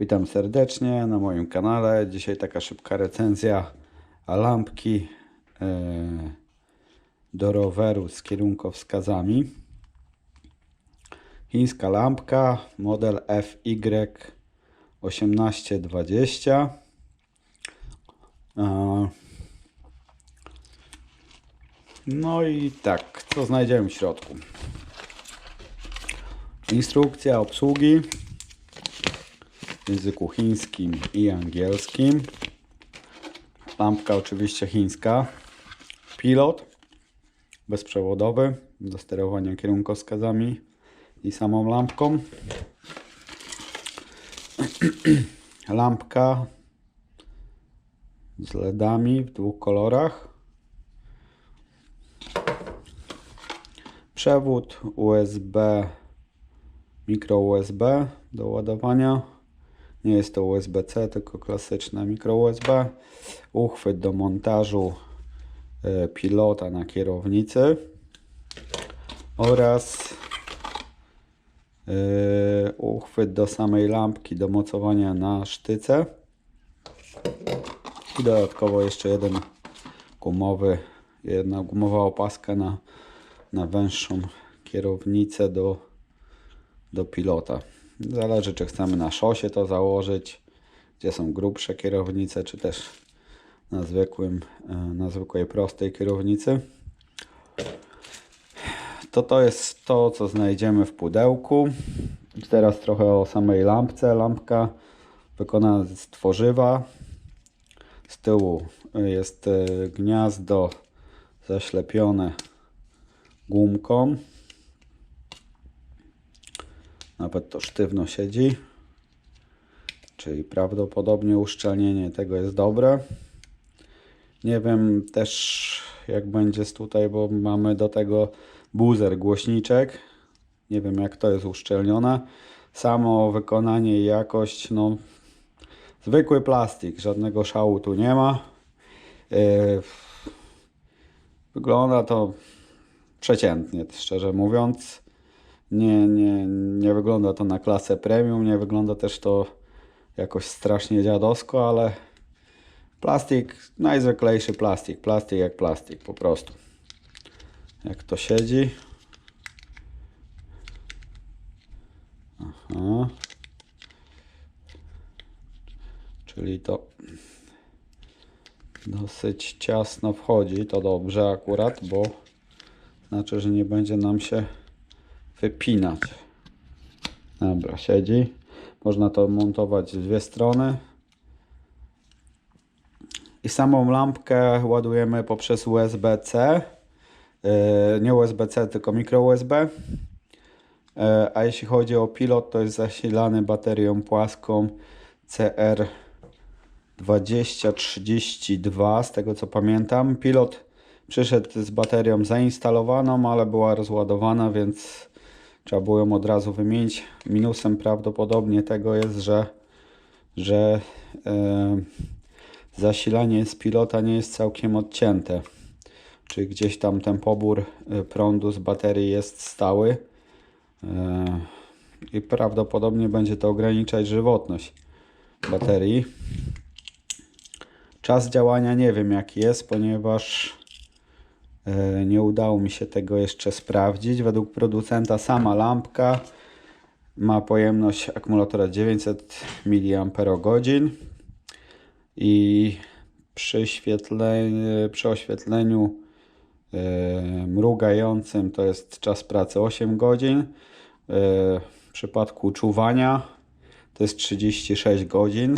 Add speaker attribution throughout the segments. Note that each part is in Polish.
Speaker 1: Witam serdecznie na moim kanale. Dzisiaj taka szybka recenzja lampki e, do roweru z kierunkowskazami. Chińska lampka, model FY1820. E, No i tak, co znajdziemy w środku? Instrukcja obsługi w języku chińskim i angielskim. Lampka oczywiście chińska. Pilot bezprzewodowy do sterowania kierunkowskazami i samą lampką. Lampka z LEDami w dwóch kolorach. Przewód USB, mikro USB do ładowania. Nie jest to USB-C, tylko klasyczne mikro USB. Uchwyt do montażu e, pilota na kierownicy oraz e, uchwyt do samej lampki do mocowania na sztyce. I dodatkowo jeszcze jeden gumowy, jedna gumowa opaska na, na węższą kierownicę do, do pilota. Zależy, czy chcemy na szosie to założyć, gdzie są grubsze kierownice, czy też na, zwykłym, e, na zwykłej prostej kierownicy. To to jest to, co znajdziemy w pudełku. Teraz trochę o samej lampce. Lampka wykonana z tworzywa. Z tyłu jest e, gniazdo zaślepione gumką. Nawet to sztywno siedzi. Czyli prawdopodobnie uszczelnienie tego jest dobre. Nie wiem też jak będzie z tutaj, bo mamy do tego buzer głośniczek. Nie wiem jak to jest uszczelnione. Samo wykonanie i jakość, no zwykły plastik, żadnego szału tu nie ma. Yy, Wygląda to przeciętnie, szczerze mówiąc. Nie, nie, nie wygląda to na klasę premium, nie wygląda też to jakoś strasznie dziadowsko, ale plastik, najzwyklejszy plastik, plastik jak plastik po prostu. Jak to siedzi. Aha. Czyli to dosyć ciasno wchodzi, to dobrze akurat, bo znaczy, że nie będzie nam się wypinać. Dobra, siedzi. Można to montować z dwie strony. I samą lampkę ładujemy poprzez USB-C. Yy, Nie USB-C, tylko mikro USB. Yy, A jeśli chodzi o pilot, to jest zasilany baterią płaską CR 2032, z tego co pamiętam. Pilot przyszedł z baterią zainstalowaną, ale była rozładowana, więc trzeba było ją od razu wymienić. Minusem prawdopodobnie tego jest, że, że e, zasilanie z pilota nie jest całkiem odcięte. Czyli gdzieś tam ten pobór e, prądu z baterii jest stały. E, I prawdopodobnie będzie to ograniczać żywotność baterii. Czas działania nie wiem jaki jest, ponieważ nie udało mi się tego jeszcze sprawdzić. Według producenta sama lampka ma pojemność akumulatora 900 mAh i przy, przy oświetleniu e, mrugającym to jest czas pracy 8 godzin. E, W przypadku czuwania to jest 36 godzin.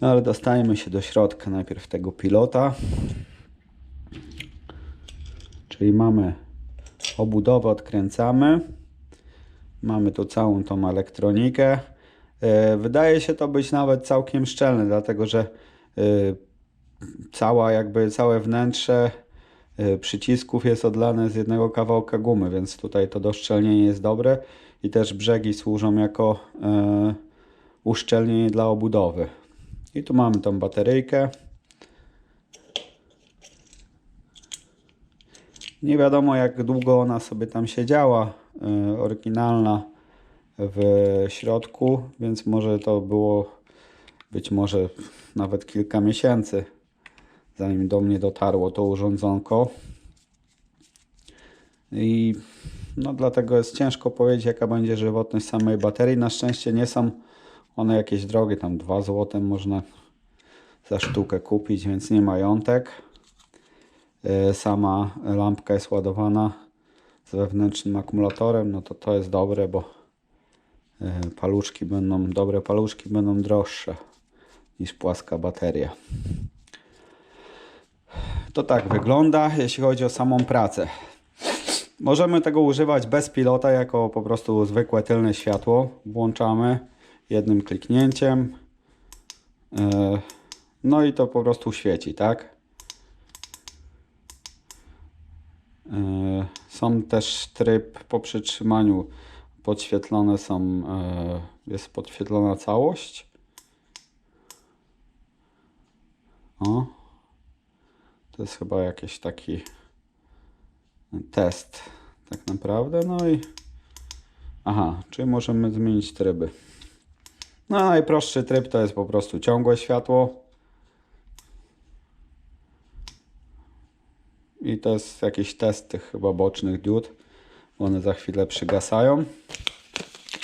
Speaker 1: No ale dostajemy się do środka najpierw tego pilota. Czyli mamy obudowę, odkręcamy. Mamy tu całą tą elektronikę. E, Wydaje się to być nawet całkiem szczelne, dlatego że e, cała jakby całe wnętrze e, przycisków jest odlane z jednego kawałka gumy, więc tutaj to doszczelnienie jest dobre i też brzegi służą jako uszczelnienie dla obudowy. I tu mamy tą bateryjkę. Nie wiadomo jak długo ona sobie tam siedziała. E, Oryginalna w środku, więc może to było być może nawet kilka miesięcy, zanim do mnie dotarło to urządzonko. I no dlatego jest ciężko powiedzieć, jaka będzie żywotność samej baterii. Na szczęście nie są one jakieś drogie, tam 2 zł można za sztukę kupić, więc nie majątek. E, Sama lampka jest ładowana z wewnętrznym akumulatorem, no to to jest dobre, bo e, paluszki będą, dobre paluszki będą droższe niż płaska bateria. To tak wygląda, jeśli chodzi o samą pracę. Możemy tego używać bez pilota, jako po prostu zwykłe tylne światło. Włączamy jednym kliknięciem. E, No i to po prostu świeci, tak? E, Są też tryb po przytrzymaniu podświetlone są, e, jest podświetlona całość. O. To jest chyba jakiś taki test tak naprawdę. No i aha, czyli możemy zmienić tryby. No najprostszy tryb to jest po prostu ciągłe światło. To jest jakiś test tych chyba bocznych diod. One za chwilę przygasają.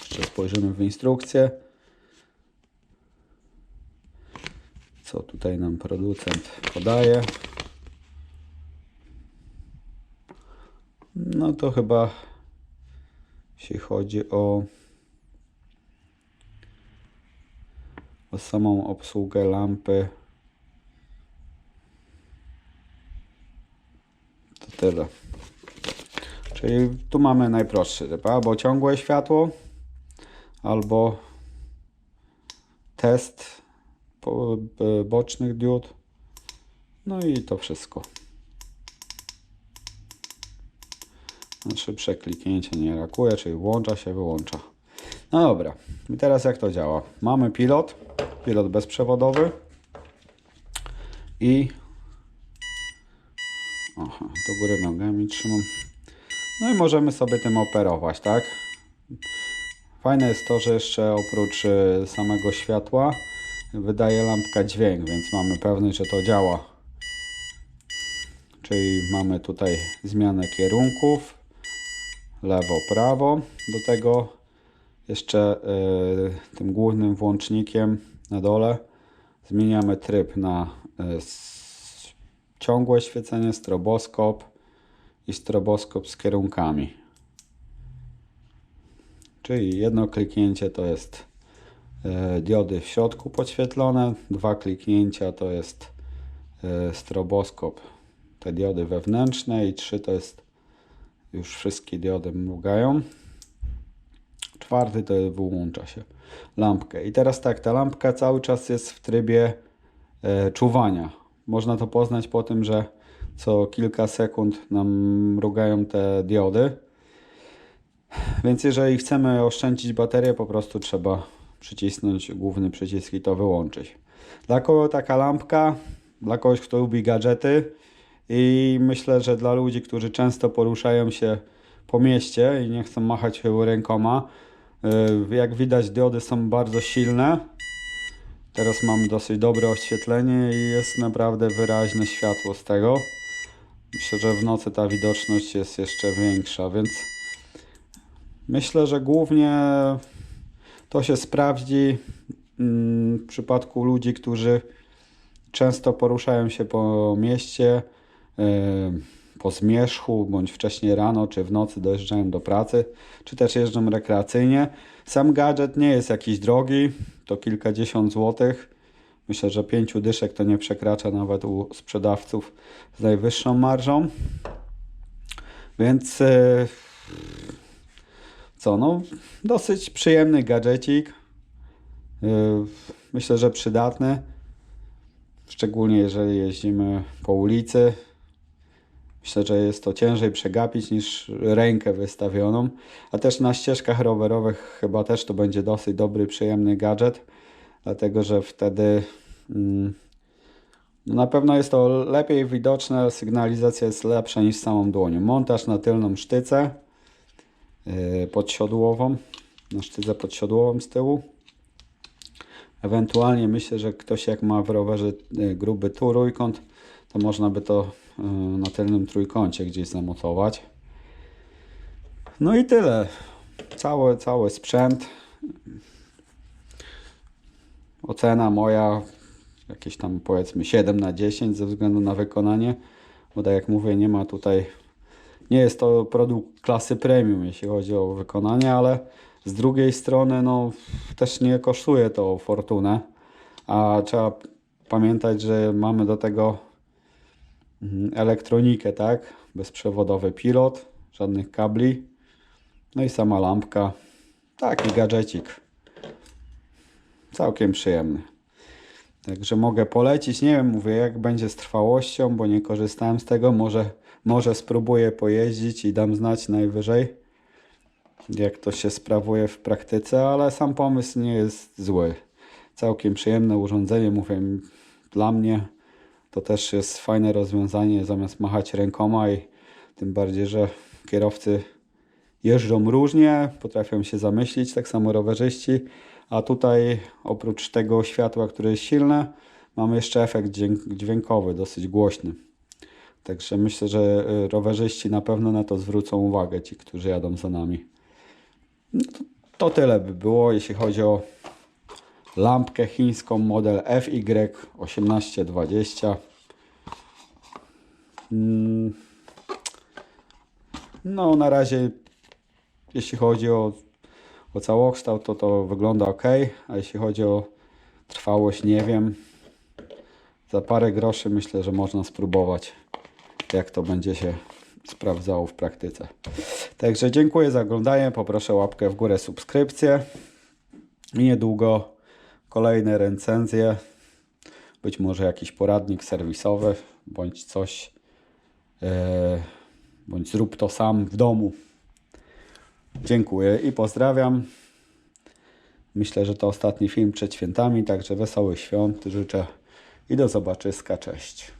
Speaker 1: Jeszcze spojrzymy w instrukcję. Co tutaj nam producent podaje. No to chyba jeśli chodzi o o samą obsługę lampy to tyle. Czyli tu mamy najprostszy typ, albo ciągłe światło, albo test b- bocznych diod. No i to wszystko. Szybsze kliknięcie nie rakuje, czyli włącza się, wyłącza. No dobra, i teraz jak to działa? Mamy pilot, pilot bezprzewodowy i Aha, do góry nogami trzymam. No i możemy sobie tym operować, tak? Fajne jest to, że jeszcze oprócz y, samego światła wydaje lampka dźwięk, więc mamy pewność, że to działa. Czyli mamy tutaj zmianę kierunków, lewo, prawo. Do tego jeszcze y, tym głównym włącznikiem na dole zmieniamy tryb na y, ciągłe świecenie, stroboskop i stroboskop z kierunkami. Czyli jedno kliknięcie to jest e, diody w środku podświetlone, dwa kliknięcia to jest e, stroboskop, te diody wewnętrzne i trzy to jest już wszystkie diody mrugają. Czwarty to wyłącza się lampkę. I teraz tak, ta lampka cały czas jest w trybie e, czuwania. Można to poznać po tym, że co kilka sekund nam mrugają te diody. Więc jeżeli chcemy oszczędzić baterię, po prostu trzeba przycisnąć główny przycisk i to wyłączyć. Dla kogo taka lampka? Dla kogoś, kto lubi gadżety i myślę, że dla ludzi, którzy często poruszają się po mieście i nie chcą machać rękoma, yy, jak widać diody są bardzo silne. Teraz mamy dosyć dobre oświetlenie i jest naprawdę wyraźne światło z tego. Myślę, że w nocy ta widoczność jest jeszcze większa, więc myślę, że głównie to się sprawdzi mm, w przypadku ludzi, którzy często poruszają się po mieście, yy, po zmierzchu, bądź wcześniej rano, czy w nocy dojeżdżają do pracy, czy też jeżdżą rekreacyjnie. Sam gadżet nie jest jakiś drogi, to kilkadziesiąt złotych. Myślę, że pięciu dyszek to nie przekracza nawet u sprzedawców z najwyższą marżą. Więc yy, co, no dosyć przyjemny gadżecik. Yy, myślę, że przydatny. Szczególnie jeżeli jeździmy po ulicy. Myślę, że jest to ciężej przegapić niż rękę wystawioną. A też na ścieżkach rowerowych chyba też to będzie dosyć dobry, przyjemny gadżet. Dlatego, że wtedy mm, no na pewno jest to lepiej widoczne, sygnalizacja jest lepsza niż samą dłonią. Montaż na tylną sztycę yy, podsiodłową na sztydze pod siodłową z tyłu. Ewentualnie myślę, że ktoś jak ma w rowerze y, gruby trójkąt, to można by to na tylnym trójkącie gdzieś zamocować. No i tyle. Cały, cały sprzęt. Ocena moja jakieś tam powiedzmy 7 na 10 ze względu na wykonanie, bo tak jak mówię, nie ma tutaj, nie jest to produkt klasy premium, jeśli chodzi o wykonanie, ale z drugiej strony, no też nie kosztuje to fortunę, a trzeba pamiętać, że mamy do tego elektronikę, tak? Bezprzewodowy pilot, żadnych kabli, no i sama lampka, taki gadżecik, całkiem przyjemny. Także mogę polecić. Nie wiem, mówię, jak będzie z trwałością, bo nie korzystałem z tego. Może, może spróbuję pojeździć i dam znać najwyżej, jak to się sprawuje w praktyce, ale sam pomysł nie jest zły. Całkiem przyjemne urządzenie, mówię, dla mnie to też jest fajne rozwiązanie, zamiast machać rękoma i tym bardziej, że kierowcy jeżdżą różnie, potrafią się zamyślić, tak samo rowerzyści, a tutaj oprócz tego światła, które jest silne, mamy jeszcze efekt dźwięk- dźwiękowy, dosyć głośny. Także myślę, że y, rowerzyści na pewno na to zwrócą uwagę, ci, którzy jadą za nami. No to, to tyle by było, jeśli chodzi o lampkę chińską model FY1820. Mm. No, na razie, jeśli chodzi o, o całokształt, to to wygląda ok, a jeśli chodzi o trwałość, nie wiem. Za parę groszy myślę, że można spróbować, jak to będzie się sprawdzało w praktyce. Także dziękuję za oglądanie. Poproszę łapkę w górę, subskrypcję. I niedługo kolejne recenzje. Być może jakiś poradnik serwisowy, bądź coś. e, bądź zrób to sam w domu. Dziękuję i pozdrawiam. Myślę, że to ostatni film przed świętami, także wesołych świąt życzę i do zobaczyska. Cześć.